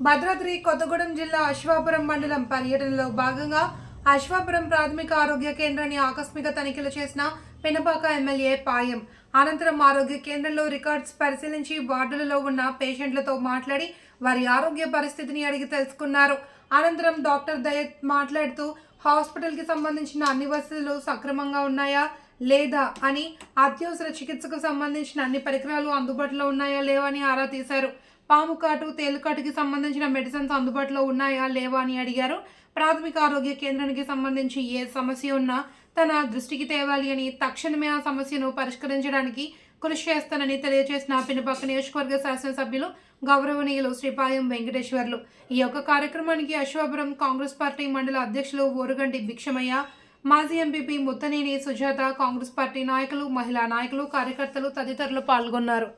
భద్రాద్రి కొత్తగూడెం జిల్లా అశ్వాపురం మండలం పర్యటనలో భాగంగా అశ్వాపురం ప్రాథమిక ఆరోగ్య కేంద్రాన్ని ఆకస్మిక తనిఖీలు చేసిన పినపాక ఎమ్మెల్యే పాయం. అనంతరం ఆరోగ్య కేంద్రంలో రికార్డ్స్ పరిశీలించి వార్డులలో ఉన్న పేషెంట్లతో మాట్లాడి వారి ఆరోగ్య పరిస్థితిని అడిగి తెలుసుకున్నారు. అనంతరం డాక్టర్ దయత్ మాట్లాడుతూ హాస్పిటల్కి సంబంధించిన అన్ని వసతులు సక్రమంగా ఉన్నాయా? లేదా? అని అత్యవసర చికిత్సకు సంబంధించిన అన్ని పరికరాలు అందుబాటులో ఉన్నాయా? లేవని ఆరా తీశారు. పాము కాటు తేలికాటుకి సంబంధించిన మెడిసిన్స్ అందుబాటులో ఉన్నాయా లేవా అని అడిగారు. ప్రాథమిక ఆరోగ్య కేంద్రానికి సంబంధించి ఏ సమస్య ఉన్నా తన దృష్టికి తేవాలి అని తక్షణమే ఆ సమస్యను పరిష్కరించడానికి కృషి చేస్తానని తెలియజేసిన పినపాక నియోజకవర్గ శాసనసభ్యులు గౌరవనీయులు శ్రీపాయం వెంకటేశ్వర్లు. ఈ యొక్క కార్యక్రమానికి అశ్వాపురం కాంగ్రెస్ పార్టీ మండల అధ్యక్షులు ఓరుగంటి భిక్షమయ్య మాజీ ఎంపీపీ ముత్తనేని సుజాత కాంగ్రెస్ పార్టీ నాయకులు మహిళా నాయకులు కార్యకర్తలు తదితరులు పాల్గొన్నారు.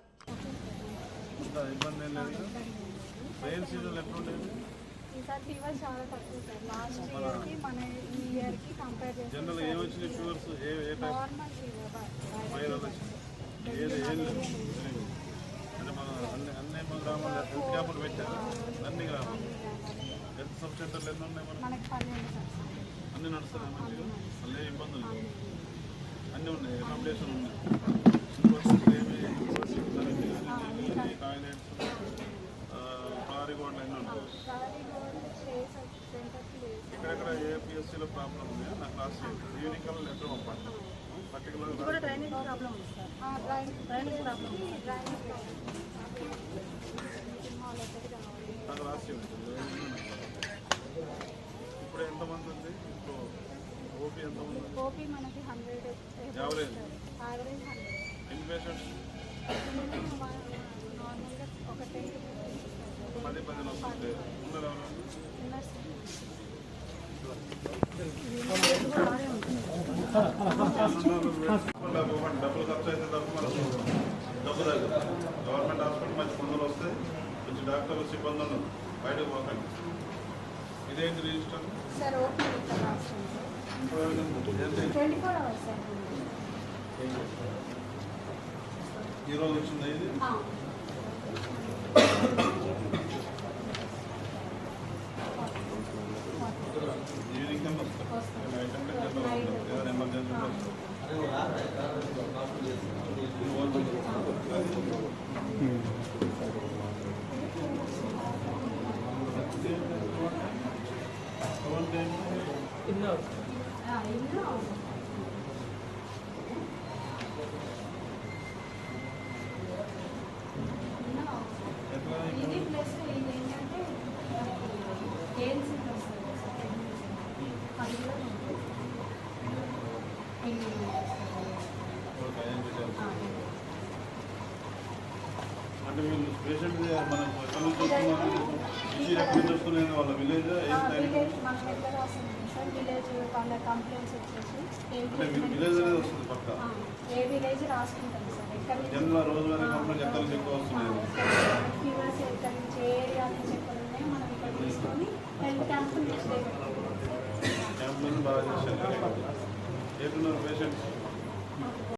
అంత ఇబ్బంది ఏం లేదు. ట్రైన్ సీజన్ ఎట్లా ఉండేది జనరల్ ఏం వచ్చినాయి ఫీవర్స్ ఏ ఏ టైప్ వైరల్ వచ్చింది. ఏది ఏం లేదు అంటే మన అన్ని అన్ని మన గ్రామాల్లో హెల్త్ క్యాంపులు పెట్టారు. అన్ని గ్రామాలు. హెల్త్ సబ్ సెంటర్లు ఎన్ని ఉన్నాయి మనకి అన్ని నడుస్తున్నాయి మంచిగా? అన్నీ ఏ ఇబ్బందులు? అన్నీ ఉన్నాయి. అకామిడేషన్ ఉన్నాయి. లేదు ఎక్కడెక్కడ ఏపీఎస్సీలో ప్రాబ్లం ఉంది? నాకు లాస్ట్ ఈవినింగ్ కల్లా లెటర్ పంపండి. Particular drainage problem drainage problem నాకు లాస్ట్ ఇప్పుడు ఎంతమంది ఉంది? ఇప్పుడు ఓపీ ఎంతమంది ఉంది? ఓపీ మనకి హండ్రెడ్. యావరేజ్ హండ్రెడ్ ఎన్ని పేషెంట్స్ డబ్బులు ఖర్చు అయితే తప్ప మనకు డబ్బు దగ్గర గవర్నమెంట్ హాస్పిటల్ మంచి మందులు వస్తాయి కొంచెం డాక్టర్లు సిబ్బంది ఉండదు బయటకు పోకండి ఇదేంటి రిజిస్టర్ సార్ ఓపీ ఇది రాస్తుంది sir twenty four hours sir ఈ రోజు వచ్చింది ఇది ఆ. ఈవినింగ్ కన్నా వస్తాయి నైట్ అంటే జనరల్ ఉంటుంది ఏదైనా ఎమర్జెన్సీ వస్తుంది ఎట్లా ఇది ప్లస్ ఇది ఏంటంటే అది కూడా అంటే వీళ్ళు పేషెంట్ మనం ఎక్కడ నుంచి వస్తున్నారు? వాళ్ళ విలేజ్ ఏం టైం విలేజ్ వాళ్ళ కంప్లైంట్స్ వచ్చేసి ఏ విలేజ్ ఏ విలేజ్ రాసుకుంటాం సార్? ఎక్కడ ఫీవర్స్ ఎక్కడ నుంచి? ఏ ఏరియా నుంచి ఎక్కడ ఉన్నాయో మనం ఇక్కడ తీసుకొని హెల్త్ క్యాంప్ నెక్స్ట్ డే పెట్టుకుంటాం